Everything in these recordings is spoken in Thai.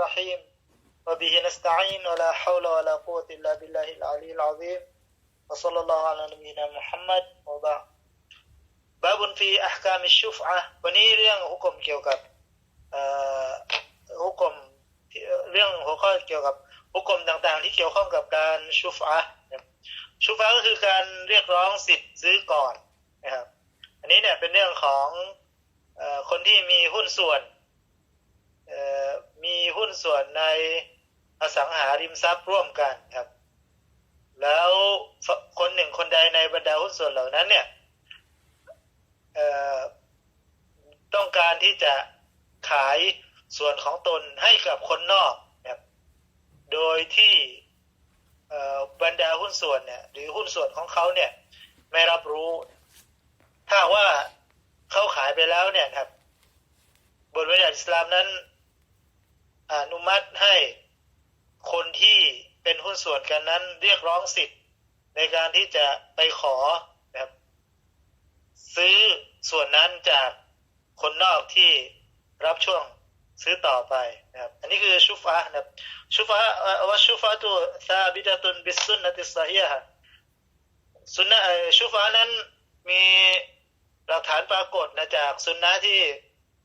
الرحيم وبه نستعين ولا حول ولا قوة إلا بالله العلي العظيم وصلى الله على نبينا محمد وبعد باب في أحكام الشفعة วันนี้เรื่องหุกมเกี่ยวกับเอ่อหุกมเรื่องหัวข้อเกี่ยวกับหุกมต่างๆ ที่เกี่ยวข้องกับการชุฟอะห์นะครับชุฟอะห์ก็คือการเรียกร้องสิทธิ์ซื้อก่อนนะครับ อันนี้เนี่ยเป็นเรื่องของเออคนที่มีหุ้นส่วนเอ่อ มีหุ้นส่วนในอสังหาริมทรัพย์ร่วมกันครับ แล้วคนหนึ่งคนใดในบรรดาหุ้นส่วนเหล่านั้น เนี่ยเอ่อต้องการที่จะขายส่วนของตนให้กับคนนอกนะครับโดยที่บรรดาหุ้นส่วนเนี่ย หรือหุ้นส่วนของเขาเนี่ย ไม่รับรู้ ถ้าว่าเขาขายไปแล้วเนี่ยครับ บทบัญญัติอิสลามนั้น อนุมัติให้คนที่เป็นหุ้นส่วนกันนั้นเรียกร้องสิทธิ์ในการที่จะไปขอนะครับซื้อส่วนนั้นจากคนนอกที่รับช่วงซื้อต่อไปนะครับอันนี้คือชุฟะนะครับชุฟะว่าชุฟะตัวซาบิดะตุนบิสซุนนะติสซาฮียะสุนนะชุฟะนั้นมีหลักฐานปรากฏนะจากสุนนะที่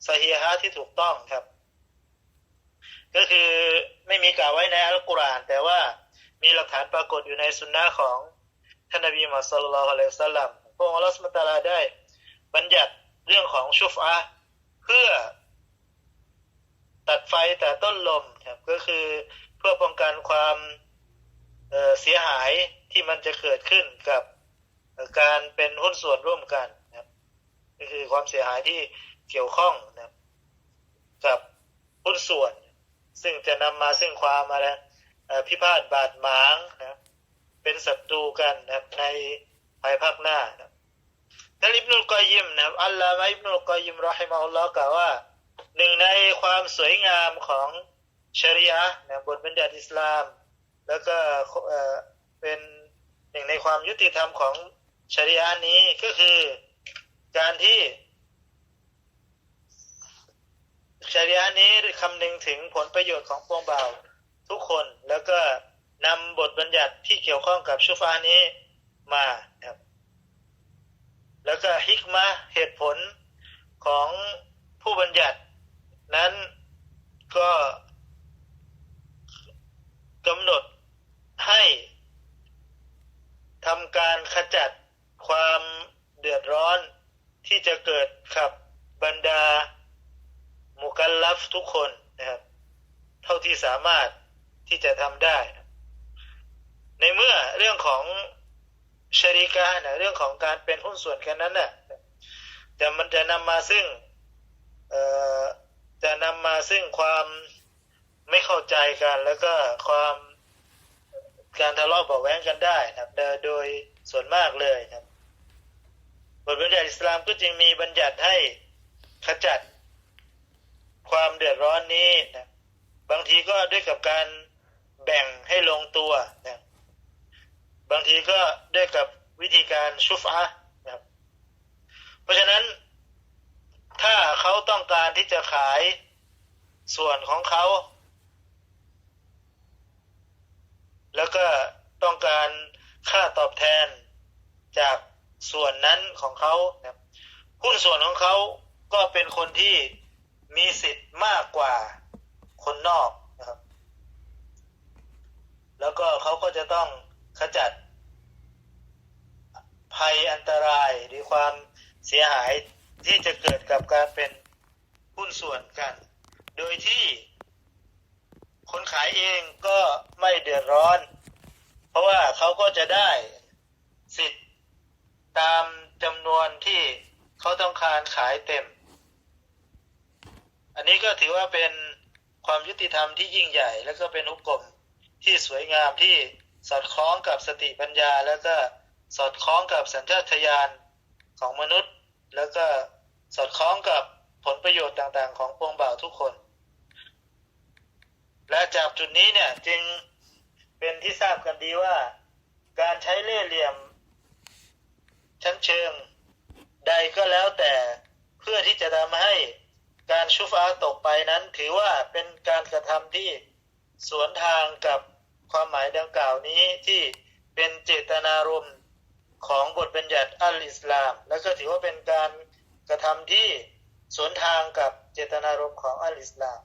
สฮีฮะที่ถูกต้องครับ ก็คือไม่มีกล่าวไว้ในอัลกุรอาน แต่ว่ามีหลักฐานปรากฏอยู่ในสุนนะของท่านนบีมุฮัมมัดสุลลัลอะลัยฮิสซาลลัมพระองค์อัลลอฮฺสุบตาลาได้ บัญญัติเรื่องของชุฟอะเพื่อ ตัดไฟแต่ต้นลมครับก็คือเพื่อป้องกันความเเสียหายที่มันจะเกิดขึ้นกับการเป็นหุ้นส่วนร่วมกันนะครับก็คือความเสียหายที่เกี่ยวข้องนะครับกับหุ้นส่วน ซึ่งจะนำมาซึ่งความอะไรพิพาทบาดหมางนะเป็นศัตรูกันนะในภายภาคหน้านะท่านอิบนุลกอยยิมนะอัลลอฮฺอิบนุลกอยยิมรอฮิมาอัลลอฮ์กล่าวว่า หนึ่งในความสวยงามของชริยะนะบทบัญญัติอิสลาม แล้วก็เป็นหนึ่งในความยุติธรรมของชริยะนี้ก็คือการที่ ชริยะนี้คำนึงถึงผลประโยชน์ของพวงบ่าวทุกคนแล้วก็นำบทบัญญัติที่เกี่ยวข้องกับชุฟานี้มาครับแล้วก็ฮิกมาเหตุผลของผู้บัญญัติ นั้นก็กำหนดให้ทำการขจัดความเดือดร้อนที่จะเกิดกับบรรดา มุกัลลัฟทุกคนนะครับ เท่าที่สามารถที่จะทำได้ ในเมื่อเรื่องของชริกานะเรื่องของการเป็นหุ้นส่วนกันนั้นน่ะจะมันจะนำมาซึ่งจะนำมาซึ่งความไม่เข้าใจกัน แล้วก็ความการทะเลาะเบาแว้งกันได้นะครับ โดยส่วนมากเลยครับ บทบัญญัติอิสลามก็จึงมีบัญญัติให้ขจัด ความเดือดร้อนนี้นะบางทีก็ด้วยกับการแบ่งให้ลงตัวนะบางทีก็ด้วยกับวิธีการชุฟอะนะครับเพราะฉะนั้น ถ้าเขาต้องการที่จะขายส่วนของเขา แล้วก็ต้องการค่าตอบแทนจากส่วนนั้นของเขาหุ้นส่วนของเขาก็เป็นคนที่ มีสิทธิ์มากกว่าคนนอกนะครับ แล้วก็เขาก็จะต้องขจัด ภัยอันตรายหรือความเสียหายที่จะเกิดกับการเป็นหุ้นส่วนกัน โดยที่คนขายเองก็ไม่เดือดร้อน เพราะว่าเขาก็จะได้สิทธิ์ตามจำนวนที่เขาต้องการขายเต็ม อันนี้ก็ถือว่าเป็นความยุติธรรมที่ยิ่งใหญ่ และก็เป็นอุกรมที่สวยงามที่สอดคล้องกับสติปัญญา แล้วก็สอดคล้องกับสัญชาตญาณของมนุษย์ แล้วก็สอดคล้องกับผลประโยชน์ต่างๆ ของพวงบ่าวทุกคน และจากจุดนี้เนี่ยจึงเป็นที่ทราบกันดีว่า การใช้เล่ห์เหลี่ยม ชั้นเชิง ใดก็แล้วแต่เพื่อที่จะทำให้ การชุฟอาตกไปนั้นถือว่าเป็นการกระทำที่สวนทางกับความหมายดังกล่าวนี้ที่เป็นเจตนารมณ์ของบทบัญญัติอัลอิสลาม และก็ถือว่าเป็นการกระทำที่สวนทางกับเจตนารมณ์ของอัลอิสลาม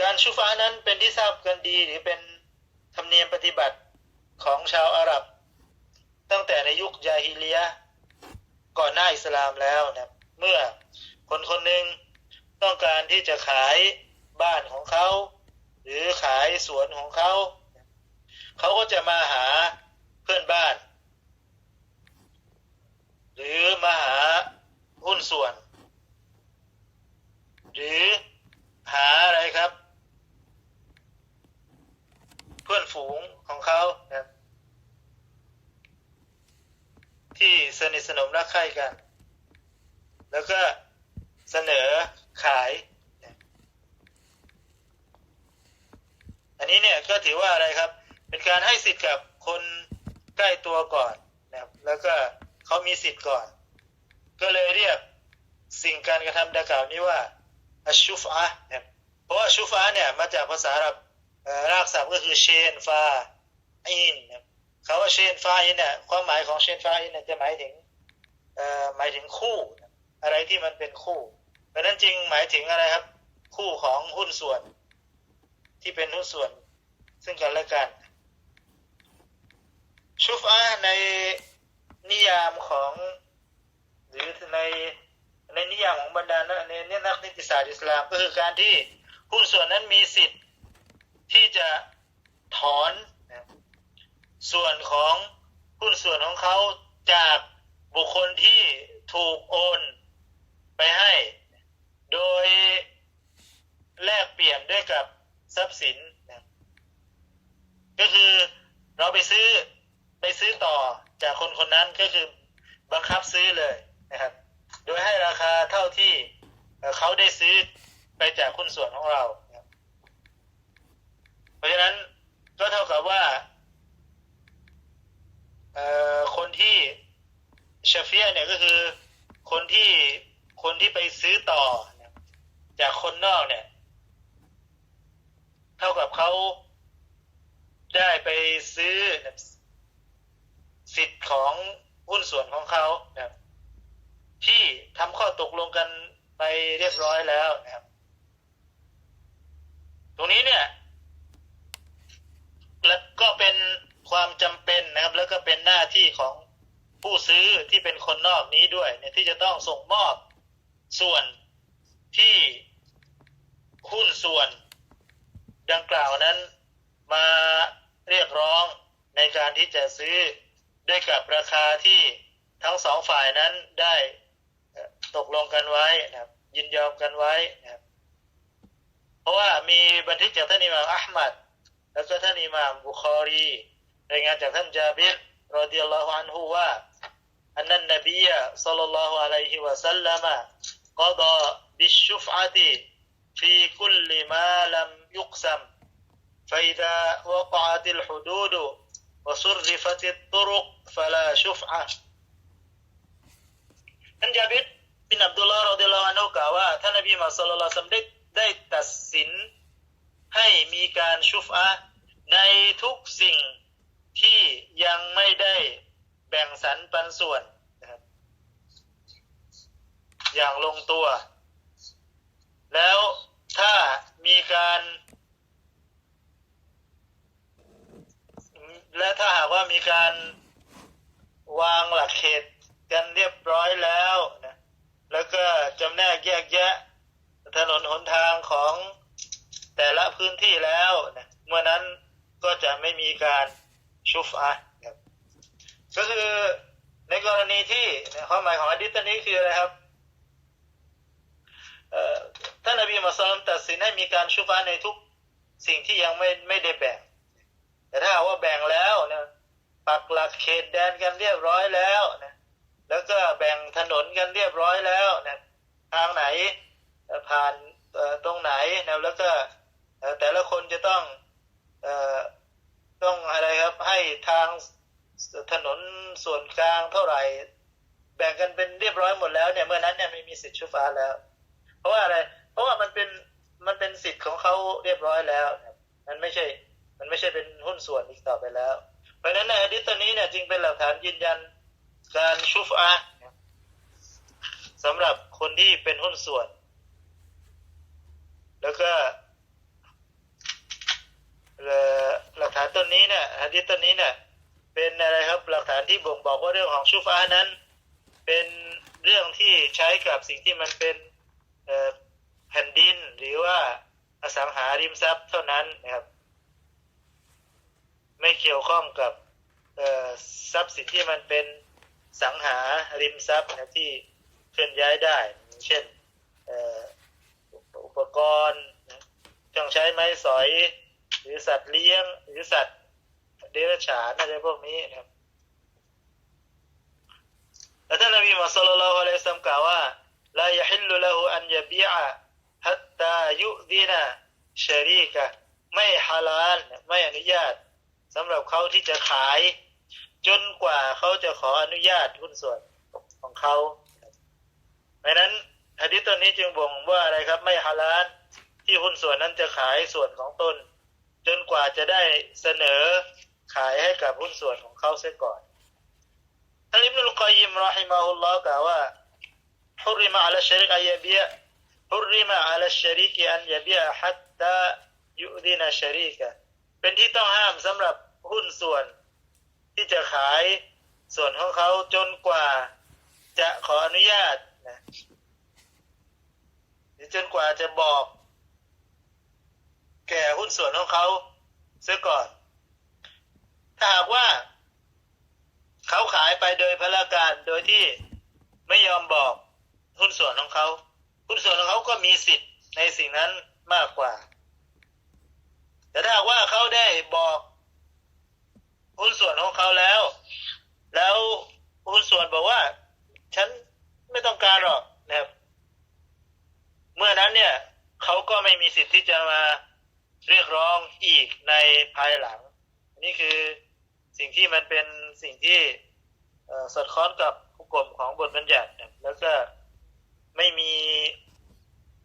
การชุฟ้านั้นเป็นที่ทราบกันดีหรือเป็นธรรมเนียมปฏิบัติของชาวอาหรับ ตั้งแต่ในยุคยาฮิเลียก่อนหน้าอิสลามแล้วนะครับ เมื่อคนคนหนึ่งต้องการที่จะขายบ้านของเขา หรือขายสวนของเขา เขาก็จะมาหาเพื่อนบ้าน หรือมาหาหุ้นส่วน หรือหาอะไรครับ เพื่อนฝูงของเขานะที่สนิทสนมรักใคร่กัน แล้วก็เสนอขาย อันนี้เนี่ยก็ถือว่าอะไรครับ เป็นการให้สิทธิ์กับคนใกล้ตัวก่อนนะครับแล้วก็เขามีสิทธิ์ก่อน ก็เลยเรียกสิ่งการกระทำดังกล่าวนี้ว่าอัชชุฟะนะครับเพราะว่าชุฟะเนี่ยมาจากภาษาอาหรับรากศัพท์ก็คือเชนฟาอินนะครับคำว่าเชนฟาอินเนี่ยความหมายของเชนฟาอินเนี่ยจะหมายถึงหมายถึงคู่นะ อะไรที่มันเป็นคู่เพราะนั้นจริงหมายถึงอะไรครับ คู่ของหุ้นส่วน ที่เป็นหุ้นส่วน ซึ่งกันและกัน ชุฟอาในนิยามของหรือในในนิยามของบรรดานักในในนักนิติศาสตร์อิสลามก็คือการที่หุ้นส่วนนั้นมีสิทธิ์ที่จะถอนนะส่วนของหุ้นส่วนของเขาจากบุคคลที่ถูกโอน ไปให้ โดยแลกเปลี่ยนด้วยกับทรัพย์สินนะก็คือเราไปซื้อไปซื้อต่อจากคนคนนั้นก็คือบังคับซื้อเลยนะครับ โดยให้ราคาเท่าที่เขาได้ซื้อไปจากหุ้นส่วนของเรา เพราะฉะนั้นก็เท่ากับว่าคนที่ชาเฟียเนี่ยก็คือคนที่ คนที่ไปซื้อต่อจากคนนอกเนี่ย เท่ากับเขาได้ไปซื้อสิทธิ์ของหุ้นส่วนของเขานะครับที่ทำข้อตกลงกันไปเรียบร้อยแล้วนะครับ ตรงนี้เนี่ย แล้วก็เป็นความจำเป็นนะครับ แล้วก็เป็นหน้าที่ของผู้ซื้อที่เป็นคนนอกนี้ด้วย เนี่ยที่จะต้องส่งมอบ ส่วนที่หุ้นส่วนดังกล่าวนั้นมาเรียกร้องในการที่จะซื้อด้วยกับราคาที่ทั้งสองฝ่ายนั้นได้ตกลงกันไว้นะครับ ยินยอมกันไว้นะครับ เพราะว่ามีบันทึกจากท่านอิหม่ามอัลมัดแล้วก็ท่านอิหม่ามบุคอรีรายงานจากท่านจาบิรรอดิยัลลอฮุอันฮุว่าอันนั้นนบียสัลลัลลอฮุอะลัยฮิวะสัลลัมะ กอดาบิชชุฟอะติฟีคุลมาลัมยุกซัม فإذا وقعت الحدود وصرفت الطرق فلا شفعة ท่านจาบิดบินอับดุลลาห์รอดิยัลลอฮุอันฮุกล่าวว่าท่านนบีมุฮัมมัดศ็อลลัลลอฮุอะลัยฮิวะซัลลัมได้ได้ตัดสินให้มีการชุฟอะห์ในทุกสิ่งที่ยังไม่ได้แบ่งสรรปันส่วนนะครับ อย่างลงตัว แล้วถ้ามีการ และถ้าหากว่ามีการวางหลักเขตกันเรียบร้อยแล้วนะแล้วก็จำแนกแยกแยะ ถนนหนทางของแต่ละพื้นที่แล้วนะเมื่อนั้นก็จะไม่มีการชุฟอะห์ครับก็คือในกรณีที่ความหมายของอดิตนี้คืออะไรครับ ท่านนบีมุฮัมมัดศ็อลลัลลอฮุอะลัยฮิวะซัลลัมตัดสินให้มีการชุฟอะในทุกสิ่งที่ยังไม่ไม่ได้แบ่ง แต่ถ้าว่าแบ่งแล้วนะปักหลักเขตแดนกันเรียบร้อยแล้วนะแล้วก็แบ่งถนนกันเรียบร้อยแล้วนะทางไหนผ่านเอ่อตรงไหนนะแล้วก็แต่ละคนจะต้องเอ่อต้องอะไรครับให้ทางถนนส่วนกลางเท่าไหร่ แบ่งกันเป็นเรียบร้อยหมดแล้วเนี่ยเมื่อนั้นเนี่ยไม่มีสิทธิ์ชุฟ้าแล้ว เพราะว่าอะไร เพราะว่ามันเป็นมันเป็นสิทธิ์ของเขาเรียบร้อยแล้วนะครับมันไม่ใช่ มันไม่ใช่เป็นหุ้นส่วนอีกต่อไปแล้ว เพราะฉะนั้นในอะดิษตัวนี้เนี่ยจึงเป็นหลักฐานยืนยันการชุฟอาสำหรับคนที่เป็นหุ้นส่วน แล้วก็หลักฐานต้นนี้เนี่ยอะดิษต้นนี้เนี่ยเป็นอะไรครับหลักฐานที่บ่งบอกว่าเรื่องของชุฟานั้น เป็นเรื่องที่ใช้กับสิ่งที่มันเป็น แผ่นดินหรือว่าอสังหาริมทรัพย์เท่านั้นนะครับ ไม่เกี่ยวข้องกับทรัพย์สินที่มันเป็นสังหาริมทรัพย์นะที่เคลื่อนย้ายได้ เช่นอุปกรณ์เครื่องใช้ไม้สอย หรือสัตว์เลี้ยง หรือสัตว์เดรัจฉานอะไรพวกนี้นะครับแล้วท่านนบีมุฮัมมัดศ็อลลัลอฮุอะลัยฮิวะซัลลัมกล่าวว่า ลายฮิลลุละหูอันยะบีอะฮัตตายุดินะชะรีกะไม่ฮาลาลไม่อนุญาตสำหรับเขาที่จะขาย จนกว่าเขาจะขออนุญาตหุ้นส่วนของเขาเพราะฉะนั้นหะดีษตัวนี้จึงบ่งว่าอะไรครับ ไม่ฮาลาลที่หุ้นส่วนนั้นจะขายส่วนของตนจนกว่าจะได้เสนอขายให้กับหุ้นส่วนของเขาเสียก่อนท่านอิบนุลกอยยิมรอฮิมาฮุลลอฮ์กล่าวว่า حرم على الشريك أن يبيع حرم على الشريك أن يبيع حتى يؤذن شريكه เป็นที่ต้องห้ามสำหรับหุ้นส่วน ที่จะขายส่วนของเขาจนกว่าจะขออนุญาตนะหรือจนกว่าจะบอก แก่หุ้นส่วนของเขาเสียก่อน ถ้าหากว่า เขาขายไปโดยพละการโดยที่ เขาหุ้นส่วนของเขาก็มีสิทธิ์ในสิ่งนั้นมากกว่า แต่ถ้าว่าเขาได้บอกหุ้นส่วนของเขาแล้ว แล้วหุ้นส่วนบอกว่า ฉันไม่ต้องการหรอกนะครับเมื่อนั้นเนี่ยเขาก็ไม่มีสิทธิ์ที่จะมาเรียกร้องอีกในภายหลัง นี่คือสิ่งที่มันเป็นสิ่งที่สอดคล้องกับผู้กลมของบทบัญญัติแล้วก็ ไม่มี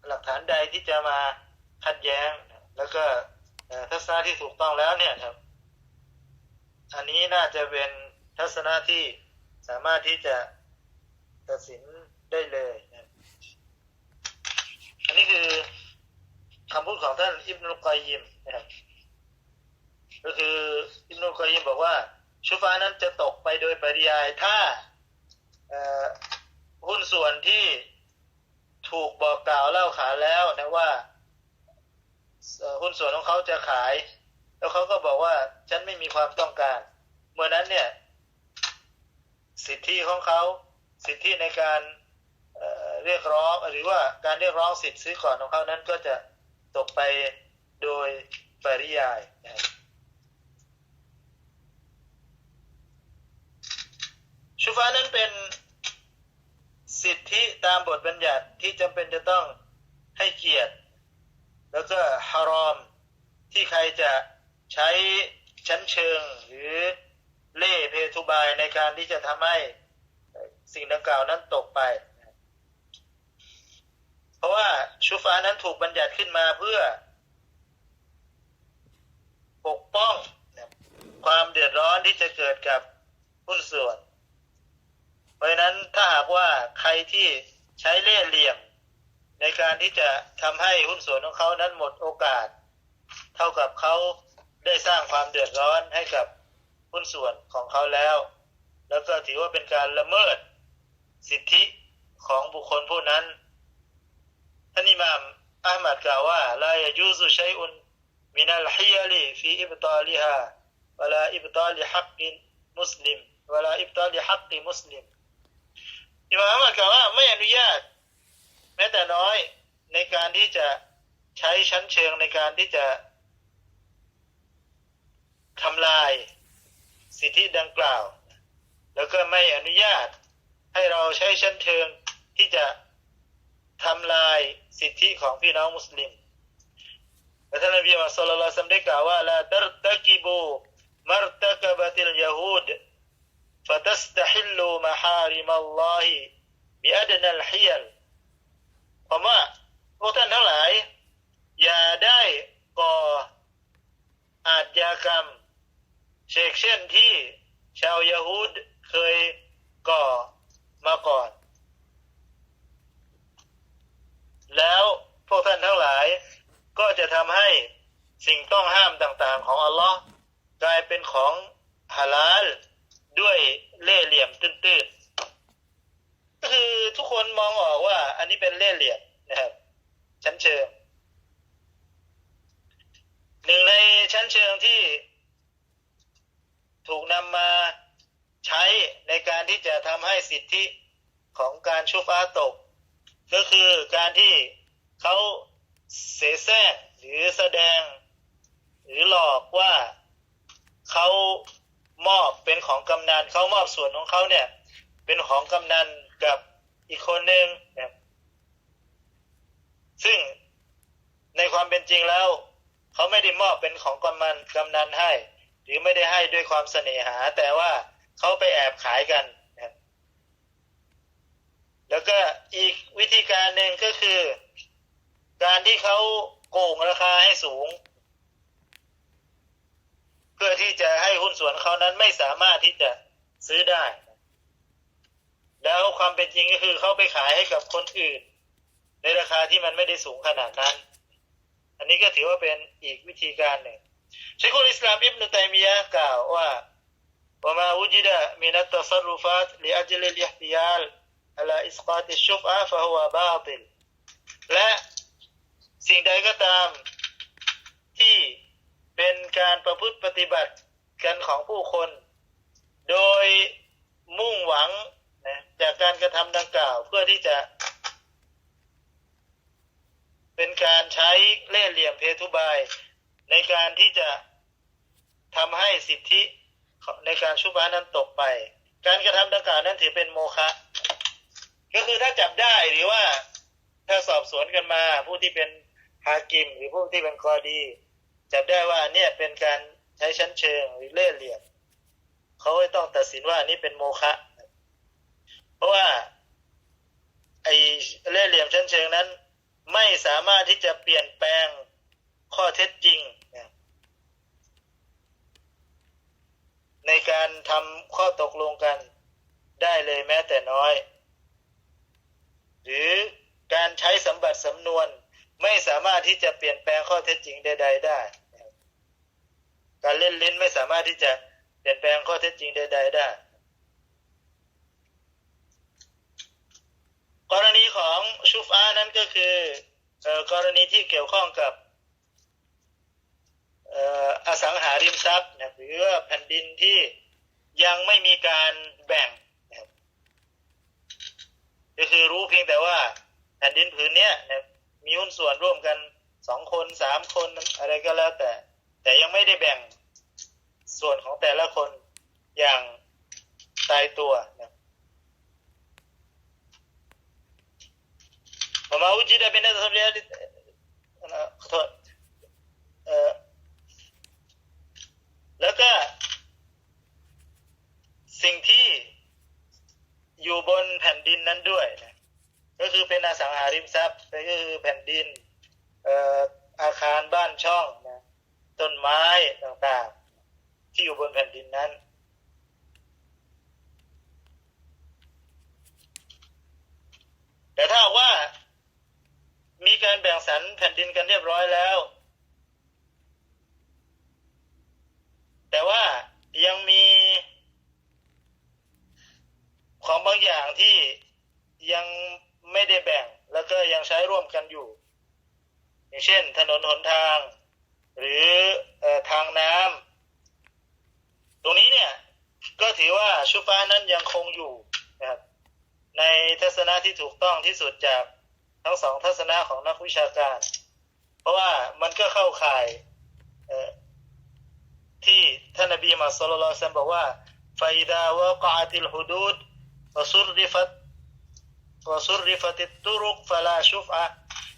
หลักฐานใดที่จะมาขัดแย้ง แล้วก็ทัศนะที่ถูกต้องแล้วเนี่ยครับ อันนี้น่าจะเป็นทัศนะที่สามารถที่จะตัดสินได้เลยนะอันนี้คือคำพูดของท่านอิบนุลกอยยิมนะครับ ก็คืออิบนุลกอยยิมบอกว่า ชุฟานั้นจะตกไปโดยปริยายถ้าหุ้นส่วนที่ ถูกบอกกล่าวเล่าขานแล้วนะว่าหุ้นส่วนของเขาจะขาย แล้วเขาก็บอกว่าฉันไม่มีความต้องการ เมื่อนั้นเนี่ย สิทธิของเขาสิทธิในการเเรียกร้องหรือว่าการเรียกร้องสิทธิซื้อก่อนของเขานั้นก็จะตกไปโดยปริยายนะชูฟานั้นเป็น สิทธิตามบทบัญญัติที่จำเป็นจะต้องให้เกียรติ แล้วก็ฮารอม ที่ใครจะใช้ชั้นเชิง หรือเล่เพทุบายในการที่จะทำให้สิ่งดังกล่าวนั้นตกไป เพราะว่าชูฟานั้นถูกบัญญัติขึ้นมาเพื่อ ปกป้องความเดือดร้อนที่จะเกิดกับหุ้นส่วน เพราะฉะนั้นถ้าหากว่าใครที่ใช้เล่ห์เหลี่ยม ในการที่จะทำให้หุ้นส่วนของเขานั้นหมดโอกาส เท่ากับเขาได้สร้างความเดือดร้อนให้กับหุ้นส่วนของเขาแล้ว แล้วก็ถือว่าเป็นการละเมิดสิทธิของบุคคลผู้นั้นท่านอิมามอามัดกล่าวว่าลายยูซุชัยอุนมินัลฮิยาลีฟีอิบตาลิฮาวลาอิบตาลิฮักกิมุสลิมวลาอิบตาลิฮักกิมุสลิม อิมามอัมกล่าวว่าไม่อนุญาต แม้แต่น้อยในการที่จะใช้ชั้นเชิงในการที่จะทำลายสิทธิดังกล่าว แล้วก็ไม่อนุญาตให้เราใช้ชั้นเชิงที่จะทำลายสิทธิของพี่น้องมุสลิมและท่านนบีมุฮัมมัดสุลลัลซัมได้กล่าวว่าลาตรตะกิบูมรตะกบติลยาฮูด فتستحلوا محارم الله بأدنى الحيل ผมว่าพวกท่านทั้งหลาย อย่าได้ก่ออาชญากรรมเชกเช่นที่ชาวยาฮูดเคยก่อมาก่อน ำนันกำนันให้ หรือไม่ได้ให้ด้วยความเสน่หา แต่ว่าเขาไปแอบขายกันนะครับแล้วก็อีกวิธีการหนึ่งก็คือ การที่เขาโกงราคาให้สูง เพื่อที่จะให้หุ้นส่วนเขานั้นไม่สามารถที่จะซื้อได้ แล้วความเป็นจริงก็คือเขาไปขายให้กับคนอื่น ในราคาที่มันไม่ได้สูงขนาดนั้น อันนี้ก็ถือว่าเป็นอีกวิธีการหนึ่ง ชัยคุลอิสลามอิบนุตัยมียะกล่าวว่าว่ามาอุจิดะมินัตตัศรุฟัตลิอัจลิลิฮติยัลอัลอิสกาติชุฟอาฟะฮุวะบาติลและสิ่งใดก็ตามที่เป็นการประพฤติปฏิบัติกันของผู้คน โดยมุ่งหวังนะจากการกระทำดังกล่าวเพื่อที่จะ เป็นการใช้เล่ห์เหลี่ยมเพทุบาย ในการที่จะทำให้สิทธิในการชุบานั้นตกไป การกระทำดังกล่าวนั้นถือเป็นโมฆะก็คือถ้าจับได้หรือว่าถ้าสอบสวนกันมาผู้ที่เป็นฮากิม หรือผู้ที่เป็นกอดี จับได้ว่าเนี่ยเป็นการใช้ชั้นเชิงหรือเล่ห์เหลี่ยมเขาก็ต้องตัดสินว่านี่เป็นโมฆะเพราะว่าไอ้เล่ห์เหลี่ยมชั้นเชิงนั้น ไม่สามารถที่จะเปลี่ยนแปลงข้อเท็จจริง ในการทำข้อตกลงกันได้เลยแม้แต่น้อย หรือการใช้สมบัติสำนวนไม่สามารถที่จะเปลี่ยนแปลงข้อเท็จจริงใดๆได้ การเล่นลิ้นไม่สามารถที่จะเปลี่ยนแปลงข้อเท็จจริงใดๆได้ กรณีของชูฟานั้นก็คือ กรณีที่เกี่ยวข้องกับ อสังหาริมทรัพย์นะหรือแผ่นดินที่ยังไม่มีการแบ่งนะก็คือรู้เพียงแต่ว่าแผ่นดินผืนเนี้ยนะมีหุ้นส่วนร่วมกันสองคนสามคนอะไรก็แล้วแต่ แต่ยังไม่ได้แบ่งส่วนของแต่ละคนอย่างตายตัวนะพอมาอุจิดะเป็นนักทำเรียนขอโทษเอ่อ แล้วก็ สิ่งที่อยู่บนแผ่นดินนั้นด้วยนะก็คือเป็นอสังหาริมทรัพย์ก็คือแผ่นดินเอ่ออาคารบ้านช่องนะต้นไม้ต่างๆ ที่อยู่บนแผ่นดินนั้น แต่ถ้าว่ามีการแบ่งสรรแผ่นดินกันเรียบร้อยแล้ว แต่ว่ายังมีของบางอย่างที่ยังไม่ได้แบ่ง แล้วก็ยังใช้ร่วมกันอยู่ อย่างเช่น ถนนหนทาง หรืออทางน้ำตรงนี้เนี่ยก็ถือว่าชุฟ้านั้นยังคงอยู่นะครับในทัศนะที่ถูกต้องที่สุดจากทั้งสองทัศนะของนักวิชาการ เพราะว่ามันก็เข้าข่าย ที่ท่านนบีมาสุลลัลซัมบอกว่าฟาอิดาวะกาติลฮุดูดวสุรริฟัตวสุรริฟัติตุรุกฟลาชุฟอะ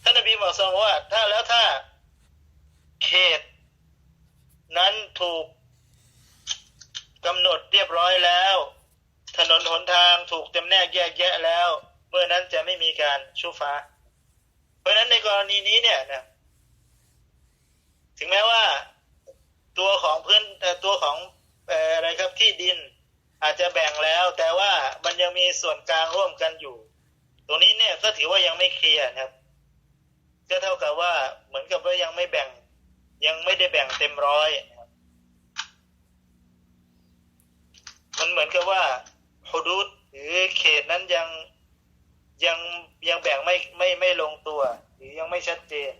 ท่านนบีมาสุลว่า ถ้าแล้วถ้าเขต นั้นถูกกำหนดเรียบร้อยแล้ว ถนนหนทางถูกจำแนกแยกแยะแล้ว เมื่อนั้นจะไม่มีการชุฟ้า เพราะนั้นในกรณีนี้เนี่ยนะถึงแม้ว่า ตัวของพื้นตัวของอะไรครับที่ดินอาจจะแบ่งแล้ว แต่ว่ามันยังมีส่วนกลางร่วมกันอยู่ ตรงนี้เนี่ยก็ถือว่ายังไม่เคลียร์นะครับ ก็เท่ากับว่าเหมือนกับว่ายังไม่แบ่ง ยังไม่ได้แบ่งเต็มร้อยมันเหมือนกับว่าฮุดูดหรือเขตนั้นยังยังยังแบ่งไม่ไม่ไม่ลงตัว หรือยังไม่ชัดเจน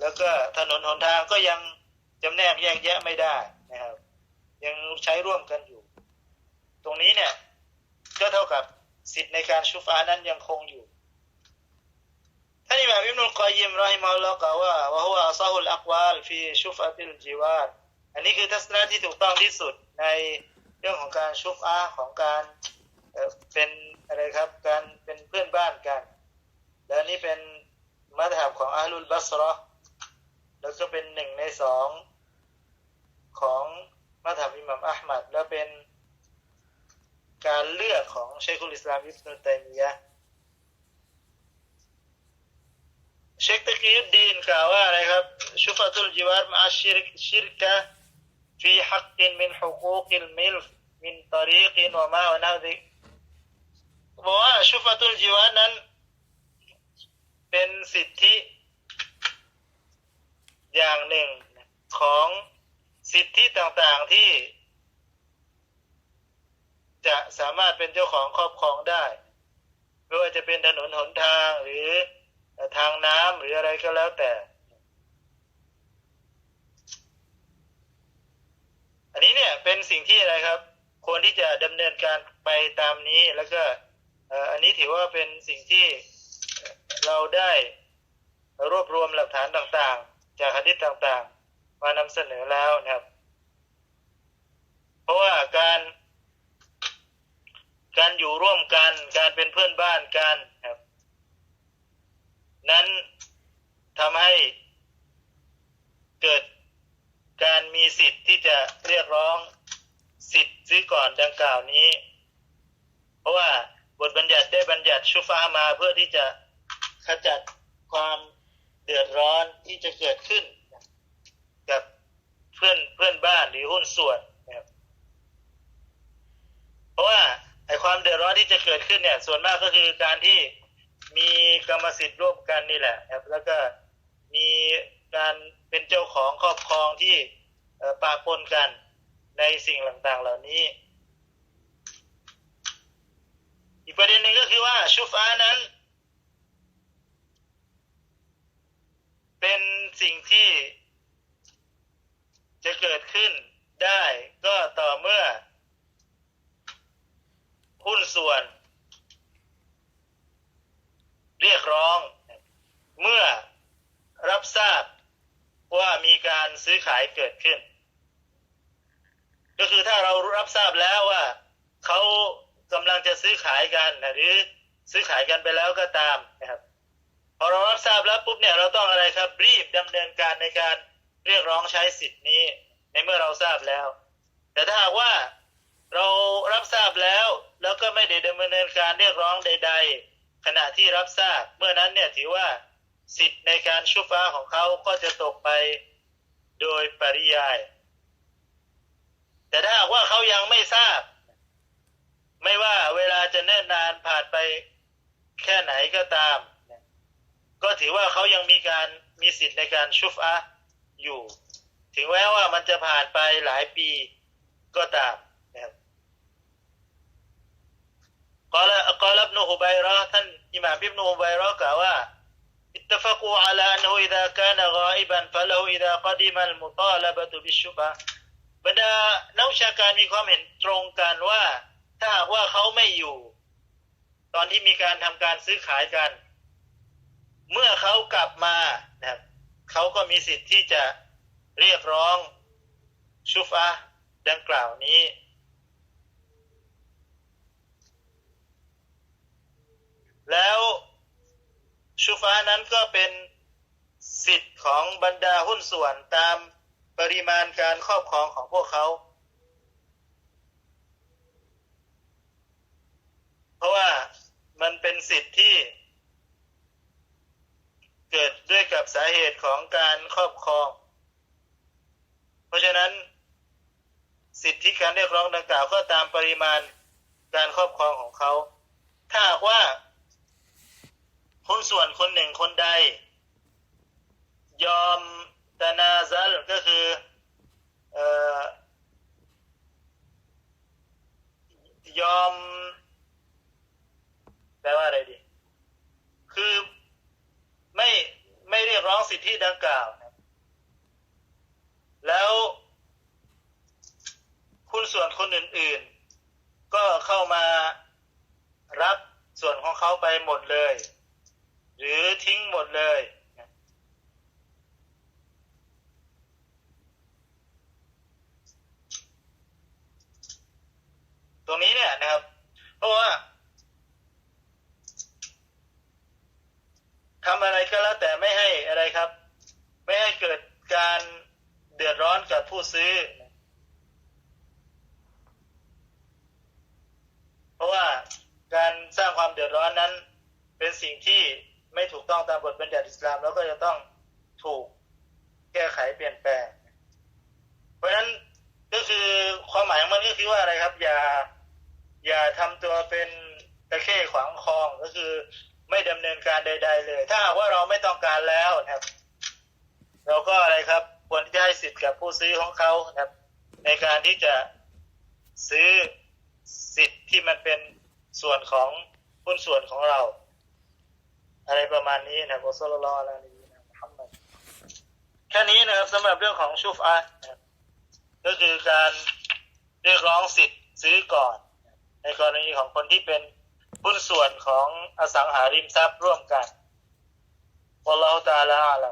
แล้วก็ถนนหนทางก็ยัง จำแนกแยกแยะไม่ได้นะครับ ยังใช้ร่วมกันอยู่ ตรงนี้เนี่ยก็เท่ากับสิทธิ์ในการชุฟานั้นยังคงอยู่ท่านอิหม่ามอิบนุลกอยยิมรอฮิมะฮุลลอฮ์กล่าวว่าวะฮุอัซฮุลอักวาลฟีชุฟอะติลจิวาดอันนี้คือทัศนะที่ถูกต้องที่สุดในเรื่องของการชุฟอาของการเออเป็นอะไรครับการเป็นเพื่อนบ้านกัน และนี่เป็นมัธยับของอาลุลบัสรอแล้วก็เป็นหนึ่งในสอง ของมาถามอิหมัมอัลมัดแล้วเป็นการเลือกของเชคุลิสลามอิบนุตัยมียะเชคตะกียุดดีนกล่าวว่าอะไรครับชุฟตุลจิวารมาชิรชิรกะฟีฮักกินมินฮุกูกิลมิลฟ์มินตรีกินวะมาวะนาดิบอกว่าชุฟตุลจิวารนั้น เป็นสิทธิ อย่างหนึ่งของ สิทธิต่างๆที่ จะสามารถเป็นเจ้าของครอบครองได้ไม่ว่าจะเป็นถนนหนทางหรือทางน้ำหรืออะไรก็แล้วแต่ อันนี้เนี่ยเป็นสิ่งที่อะไรครับ ควรที่จะดำเนินการไปตามนี้แล้วก็อันนี้ถือว่าเป็นสิ่งที่เราได้รวบรวมหลักฐานต่างๆ จากหะดิษต่างๆ มานำเสนอแล้วนะครับ เพราะว่าการ การอยู่ร่วมกัน การเป็นเพื่อนบ้านกันนะครับ นั้นทำให้เกิดการมีสิทธิ์ที่จะเรียกร้องสิทธิ์ซื้อก่อนดังกล่าวนี้ เพราะว่าบทบัญญัติได้บัญญัติชุฟ้ามาเพื่อที่จะขจัดความเดือดร้อนที่จะเกิดขึ้น พื่อนเพื่อนบ้านหรือหุ้นส่วนนะครับเพราะว่าไอความเดือดร้อนที่จะเกิดขึ้นเนี่ย ส่วนมากก็คือการที่มีกรรมสิทธิ์ร่วมกันนี่แหละครับ แล้วก็มีการเป็นเจ้าของครอบครองที่ปะปนกันในสิ่งต่างๆ เหล่านี้ อีกประเด็นหนึ่งก็คือว่าชุฟ้านั้น เป็นสิ่งที่ จะเกิดขึ้นได้ก็ต่อเมื่อ หุ้นส่วน เรียกร้อง เมื่อรับทราบว่ามีการซื้อขายเกิดขึ้น ก็คือถ้าเรารับทราบแล้วว่าเขากำลังจะซื้อขายกันหรือซื้อขายกันไปแล้วก็ตามนะครับพอเรารับทราบแล้วปุ๊บเนี่ยเราต้องอะไรครับ รีบดำเนินการในการ เรียกร้องใช้สิทธิ์นี้ ในเมื่อเราทราบแล้ว แต่ถ้าหากว่าเรารับทราบแล้ว แล้วก็ไม่ได้ดำเนินการเรียกร้องใด ๆ ขณะที่รับทราบ เมื่อนั้นเนี่ยถือว่าสิทธิ์ในการชุฟ้าของเขาก็จะตกไปโดยปริยาย แต่ถ้าหากว่าเขายังไม่ทราบ ไม่ว่าเวลาจะเนิ่นนานผ่านไปแค่ไหนก็ตาม ก็ถือว่าเขายังมีการมีสิทธิ์ในการชุฟอะ อยู่ ถึงแม้ว่ามันจะผ่านไปหลายปีก็ตามนะครับกอลกอลบนุฮุบัยระท่านอิหม่ามอิบนุฮุบัยระกล่าวว่า اتفقوا على أنه إذا كان غائبا فله إذا قدم المطالبة بالشبهة บรรดานักวิชาการมีความเห็นตรงกันว่า ถ้าหากว่าเขาไม่อยู่ ตอนที่มีการทำการซื้อขายกัน เมื่อเขากลับมานะครับ เขาก็มีสิทธิ์ที่จะเรียกร้องชุฟอะดังกล่าวนี้ แล้วชุฟานั้นก็เป็นสิทธิ์ของบรรดาหุ้นส่วนตามปริมาณการครอบครองของพวกเขา เพราะว่ามันเป็นสิทธิ์ที่ เกิดด้วยกับสาเหตุของการครอบครอง เพราะฉะนั้น สิทธิการเรียกร้องดังกล่าวก็ตามปริมาณการครอบครองของเขา ถ้าหากว่าคนส่วนคนหนึ่งคนใด ยอมตนาซัลก็คือเอ่อยอมแปลว่าอะไรดี คือไม่ไม่เรียกร้องสิทธิดังกล่าวนะแล้ว คุณส่วนคนอื่นๆ ก็เข้ามารับส่วนของเขาไปหมดเลย หรือทิ้งหมดเลยนะตรงนี้เนี่ยนะครับ เพราะว่าทำอะไรก็แล้วแต่ไม่ให้อะไรครับ ไม่ให้เกิดการเดือดร้อนกับผู้ซื้อ เพราะว่าการสร้างความเดือดร้อนนั้น เป็นสิ่งที่ ไม่ถูกต้องตามบทบัญญัติอิสลาม แล้วก็จะต้องถูกแก้ไขเปลี่ยนแปลง เพราะฉะนั้นก็คือความหมายของมันก็คือว่าอะไรครับ อย่าอย่าทำตัวเป็นตะเข้ขวางคลองก็คือไม่ดำเนินการใด ๆ เลย ถ้าหากว่าเราไม่ต้องการแล้วนะครับ เราก็อะไรครับควรที่จะให้สิทธิ์กับผู้ซื้อของเขานะครับ ในการที่จะซื้อสิทธิ์ที่มันเป็นส่วนของหุ้นส่วนของเรา อะไรประมาณนี้นะบซสลลออะไรนี้นะมุฮับแค่นี้นะครับสำหรับเรื่องของชูฟอานะก็คือการเรียกร้องสิทธิ์ซื้อก่อน ในกรณีของคนที่เป็นหุ้นส่วนของอสังหาริมทรัพย์ร่วมกันวอลาตาลาอัลล